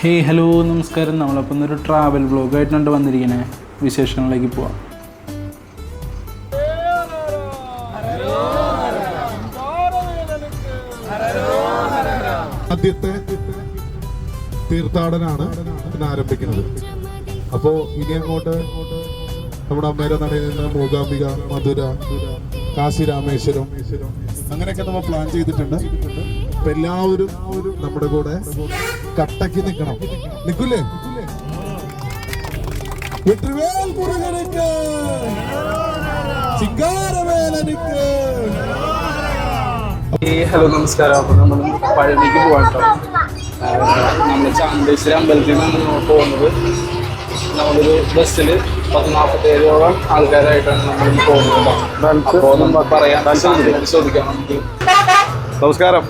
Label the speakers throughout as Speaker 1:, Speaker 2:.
Speaker 1: Hey hello നമസ്കാരം. നമ്മളപ്പോൾ ഇന്നൊരു ട്രാവൽ വ്ളോഗായിട്ടുണ്ട് വന്നിരിക്കുന്നത് വിശേഷങ്ങളിലേക്ക് പോവാം.
Speaker 2: ആദ്യത്തെ തീർത്ഥാടനാണ് ഇന്ന് ആരംഭിക്കുന്നത്. അപ്പോൾ ഇനി അങ്ങോട്ട് നമ്മുടെ അമ്മേരെ നടയിൽ നിന്ന് മൂകാംബിക മധുര കാശി രാമേശ്വരം അങ്ങനെയൊക്കെ നമ്മൾ പ്ലാൻ ചെയ്തിട്ടുണ്ട്. അപ്പൊ എല്ലാവരും നമ്മുടെ കൂടെ കട്ടക്ക് നിൽക്കണം നിൽക്കൂലേ? മുരുകനുക്ക് ചിങ്കാരവേലനുക്ക്
Speaker 1: ഹലോ നമസ്കാരം. അപ്പോൾ നമ്മൾ പഴനിക്ക് പോകാം കേട്ടോ നമ്മൾ ചാന്തേശ്വരി അമ്പലത്തിൽ നിന്ന് പോകുന്നത്. നമ്മളൊരു ബസ്സിൽ പത്ത് നാൽപ്പത്തേഴോളം ആൾക്കാരായിട്ടാണ് നമ്മൾ പോകുന്നത് അപ്പോൾ നമ്മൾ പറയാൻ ചോദിക്കാം നമുക്ക്.
Speaker 3: നമസ്കാരം.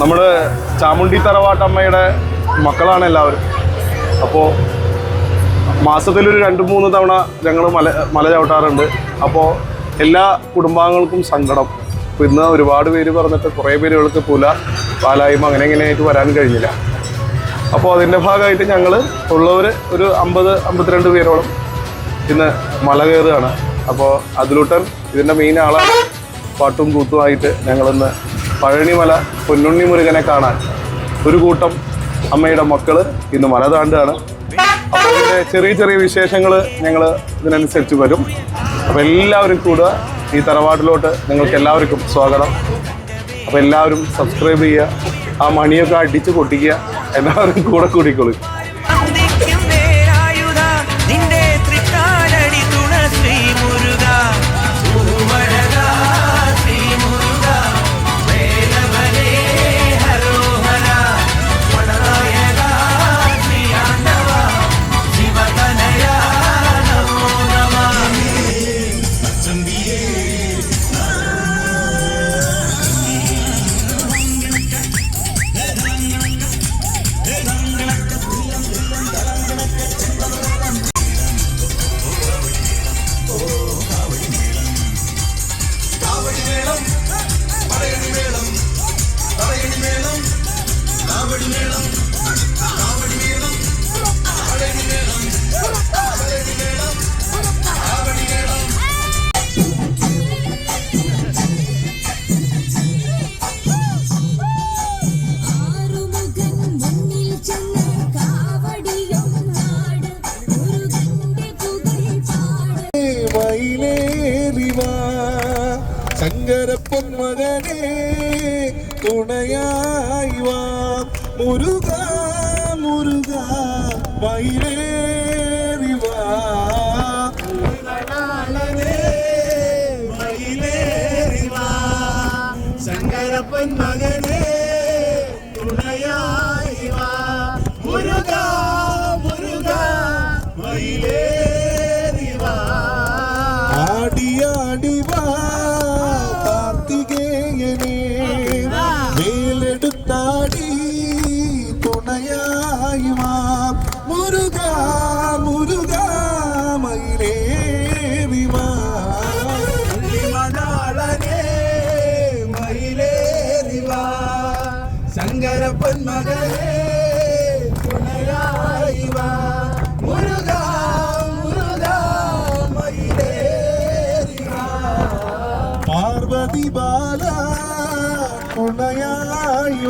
Speaker 3: നമ്മൾ ചാമുണ്ടി തറവാട്ടമ്മയുടെ മക്കളാണ് എല്ലാവരും. അപ്പോൾ മാസത്തിലൊരു രണ്ട് മൂന്ന് തവണ ഞങ്ങൾ മല മല ചവിട്ടാറുണ്ട്. അപ്പോൾ എല്ലാ കുടുംബാംഗങ്ങൾക്കും സങ്കടം. അപ്പോൾ ഇന്ന് ഒരുപാട് പേര് പറഞ്ഞിട്ട് കുറേ പേരുകൾക്ക് പുല പാലായ്മ അങ്ങനെ ഇങ്ങനെയായിട്ട് വരാൻ കഴിഞ്ഞില്ല. അപ്പോൾ അതിന്റെ ഭാഗമായിട്ട് ഞങ്ങൾ ഉള്ളവർ ഒരു അമ്പത് അമ്പത്തിരണ്ട് പേരോളം ഇന്ന് മല കയറുകയാണ്. അപ്പോൾ അതിലൂട്ടൻ ഇതിന്റെ മെയിൻ ആളാണ്. പാട്ടും കൂത്തുമായിട്ട് ഞങ്ങളിന്ന് പഴനിമല പൊന്നുണ്ണി മുരുകനെ കാണാൻ ഒരു കൂട്ടം അമ്മയുടെ മക്കൾ ഇന്ന് മല താണ്ടാണ് അപ്പോൾ ചെറിയ ചെറിയ വിശേഷങ്ങൾ ഞങ്ങൾ ഇതിനനുസരിച്ച് വരും. അപ്പോൾ എല്ലാവരും കൂടുക. ഈ തറവാട്ടിലോട്ട് നിങ്ങൾക്ക് എല്ലാവർക്കും സ്വാഗതം. അപ്പോൾ എല്ലാവരും സബ്സ്ക്രൈബ് ചെയ്യുക. ആ മണിയൊക്കെ അടിച്ച് പൊട്ടിക്കുക. എല്ലാവരും കൂടെ കൂടിക്കൊള്ളും
Speaker 4: ആറുമുഖൻ
Speaker 5: சிங்கர பொன்மகனே துணையாய்வா முருகா முருகா மயிலேறிவா மயிலேறிவா
Speaker 2: சங்கர பொன்மகனே துணையாய்வா முருகா முருகா மயிலே எடுத்தாடி துணையாயுமா முருகா முருகா
Speaker 5: மயிலேவிமா மணாளனே மயிலேறிவா சங்கரப்பன் மகளே துணையாயுவா முருகா முருகா மயிலேறிவா பார்வதி பால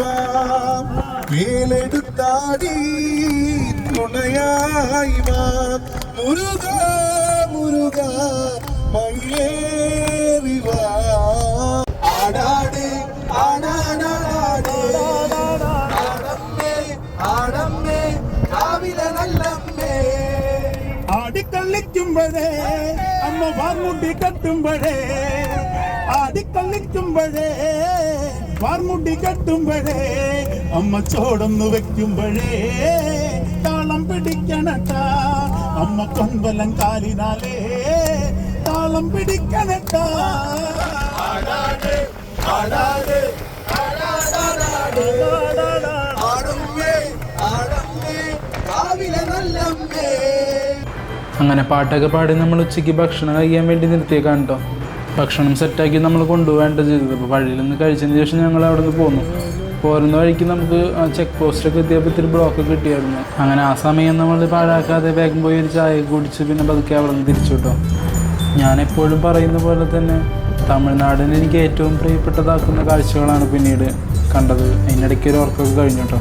Speaker 2: துணையாய்வாம் மேலெடுத்தாடி துணையாய்வாம் முருகா முருகா மயிலேறிவா ஆடாடு ஆடாடாடு ஆடம்மே ஆடம்மே காவில
Speaker 5: நல்லம்மே. ஆடி கல்லிக்கும்பதே அம்மா வான்முண்டி கட்டும்பதே
Speaker 6: ஆடி கல்லிக்கும்பதே വാർമുണ്ടി കെട്ടുമ്പോഴേ അമ്മ ചോടൊന്നു വെക്കുമ്പോഴേ താളം പിടിക്കണട്ട അമ്മ കൊൻവലം കാലിനാലേ താളം പിടിക്കണട്ട.
Speaker 1: അങ്ങനെ പാട്ടൊക്കെ പാടി നമ്മൾ ഉച്ചയ്ക്ക് ഭക്ഷണം കഴിക്കാൻ വേണ്ടി നിർത്തിയേക്കാണ് കേട്ടോ. ഭക്ഷണം സെറ്റാക്കി നമ്മൾ കൊണ്ടുപോകേണ്ട ചെയ്തത്. അപ്പോൾ വഴിയിൽ നിന്ന് കഴിച്ചതിന് ശേഷം ഞങ്ങൾ അവിടെ നിന്ന് പോന്നു. പോരുന്ന വഴിക്ക് നമുക്ക് ചെക്ക് പോസ്റ്റൊക്കെ എത്തിയപ്പോൾ ഇത്തിരി ബ്ലോക്ക് കിട്ടിയായിരുന്നു. അങ്ങനെ ആ സമയം നമ്മൾ പാഴാക്കാതെ വേഗം പോയി ഒരു ചായ കുടിച്ച് പിന്നെ പതുക്കെ അവിടെ നിന്ന് തിരിച്ചു കേട്ടോ. ഞാൻ എപ്പോഴും പറയുന്ന പോലെ തന്നെ തമിഴ്നാടിന് എനിക്ക് ഏറ്റവും പ്രിയപ്പെട്ടതാക്കുന്ന കാഴ്ചകളാണ് പിന്നീട് കണ്ടത്. അതിനിടയ്ക്ക് ഒരു ഉറക്കമൊക്കെ കഴിഞ്ഞു കേട്ടോ.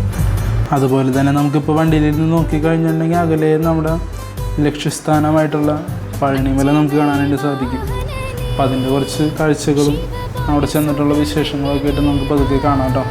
Speaker 1: അതുപോലെ തന്നെ നമുക്കിപ്പോൾ വണ്ടിയിലിരുന്ന് നോക്കിക്കഴിഞ്ഞിട്ടുണ്ടെങ്കിൽ അകലെ നമ്മുടെ ലക്ഷ്യസ്ഥാനമായിട്ടുള്ള പഴനിമല നമുക്ക് കാണാനായിട്ട് സാധിക്കും. അപ്പം അതിന്റെ കുറച്ച് കാഴ്ചകളും അവിടെ ചെന്നിട്ടുള്ള വിശേഷങ്ങളൊക്കെ ആയിട്ട് നമുക്ക് പതുക്കെ കാണാം കേട്ടോ.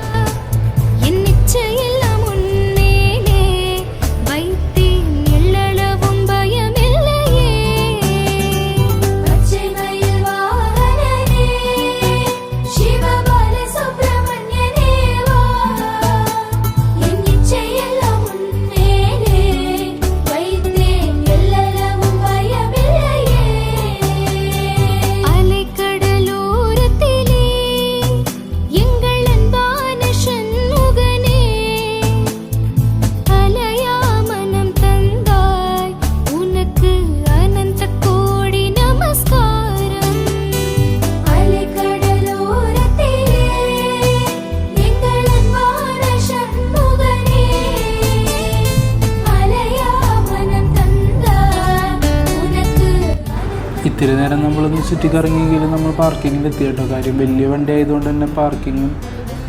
Speaker 1: ഇത്തിരി നേരം നമ്മളൊന്ന് ചുറ്റിക്കറങ്ങിയെങ്കിലും നമ്മൾ പാർക്കിങ്ങിൽ എത്തി കേട്ടോ കാര്യം വലിയ വണ്ടി ആയതുകൊണ്ട് തന്നെ പാർക്കിങ്ങും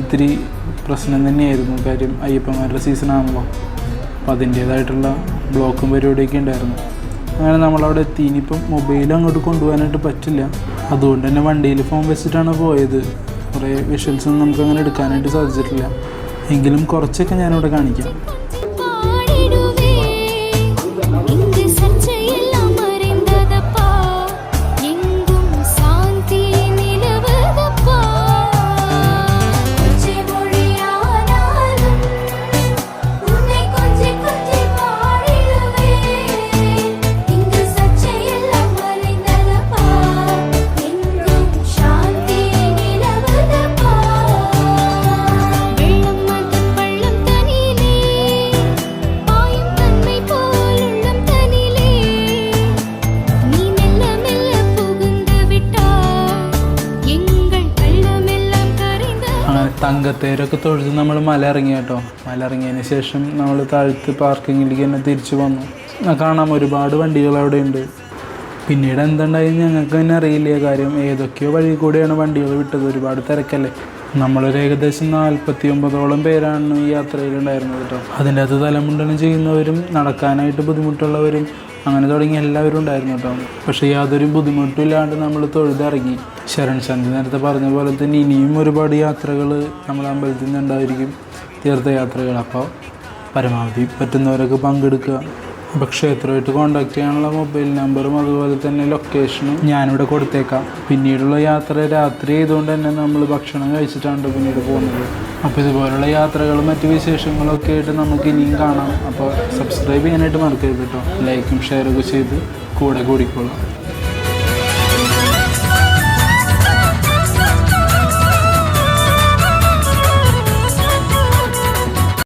Speaker 1: ഇത്തിരി പ്രശ്നം തന്നെയായിരുന്നു. കാര്യം അയ്യപ്പന്മാരുടെ സീസൺ ആണല്ലോ അപ്പോൾ അതിന്റേതായിട്ടുള്ള ബ്ലോക്കും പരിപാടിയൊക്കെ ഉണ്ടായിരുന്നു. അങ്ങനെ നമ്മളവിടെ എത്തി. ഇനിയിപ്പം മൊബൈൽ അങ്ങോട്ട് കൊണ്ടുപോകാനായിട്ട് പറ്റില്ല. അതുകൊണ്ട് തന്നെ വണ്ടിയിൽ ഫോൺ വെച്ചിട്ടാണ് പോയത്. കുറേ വിഷ്വൽസൊന്നും നമുക്ക് അങ്ങനെ എടുക്കാനായിട്ട് സാധിച്ചിട്ടില്ല. എങ്കിലും കുറച്ചൊക്കെ ഞാനിവിടെ കാണിക്കാം. തങ്കത്തേരൊക്കെ തൊഴുത് നമ്മൾ മല ഇറങ്ങി കേട്ടോ. മല ഇറങ്ങിയതിന് ശേഷം നമ്മൾ താഴ്ത്ത് പാർക്കിങ്ങിലേക്ക് തന്നെ തിരിച്ചു വന്നു. കാണാം ഒരുപാട് വണ്ടികൾ അവിടെ ഉണ്ട്. പിന്നീട് എന്തുണ്ടായി ഞങ്ങൾക്ക് തന്നെ അറിയില്ല കാര്യം. ഏതൊക്കെയോ വഴി കൂടെയാണ് വണ്ടികൾ വിട്ടത്. ഒരുപാട് തിരക്കല്ലേ. നമ്മളൊരു ഏകദേശം നാൽപ്പത്തി ഒമ്പതോളം പേരാണ് ഈ യാത്രയിലുണ്ടായിരുന്നത് കേട്ടോ. അതിന്റെ അകത്ത് തലമുണ്ടനം ചെയ്യുന്നവരും നടക്കാനായിട്ട് ബുദ്ധിമുട്ടുള്ളവരും അങ്ങനെ തുടങ്ങി എല്ലാവരും ഉണ്ടായിരുന്നു കേട്ടോ. പക്ഷേ യാതൊരു ബുദ്ധിമുട്ടും ഇല്ലാണ്ട് നമ്മൾ തൊഴുതിറങ്ങി. ശരൺ ശാന്തി നേരത്തെ പറഞ്ഞ പോലെ തന്നെ ഇനിയും ഒരുപാട് യാത്രകൾ നമ്മൾ അമ്പലത്തിൽ നിന്ന് ഉണ്ടായിരിക്കും. തീർത്ഥയാത്രകൾ അപ്പോൾ പരമാവധി പറ്റുന്നവരൊക്കെ പങ്കെടുക്കുക. അപ്പോൾ ക്ഷേത്രമായിട്ട് കോൺടാക്ട് ചെയ്യാനുള്ള മൊബൈൽ നമ്പറും അതുപോലെ തന്നെ ലൊക്കേഷനും ഞാനിവിടെ കൊടുത്തേക്കാം. പിന്നീടുള്ള യാത്ര രാത്രി ആയതുകൊണ്ട് തന്നെ നമ്മൾ ഭക്ഷണം കഴിച്ചിട്ടാണ് പിന്നീട് പോകുന്നത്. അപ്പോൾ ഇതുപോലുള്ള യാത്രകളും മറ്റ് വിശേഷങ്ങളൊക്കെ ആയിട്ട് നമുക്ക് ഇനിയും കാണാം. അപ്പോൾ സബ്സ്ക്രൈബ് ചെയ്യാനായിട്ട് മറക്കരുത് കേട്ടോ ലൈക്കും ഷെയറൊക്കെ ചെയ്ത് കൂടെ കൂടിക്കോളാം.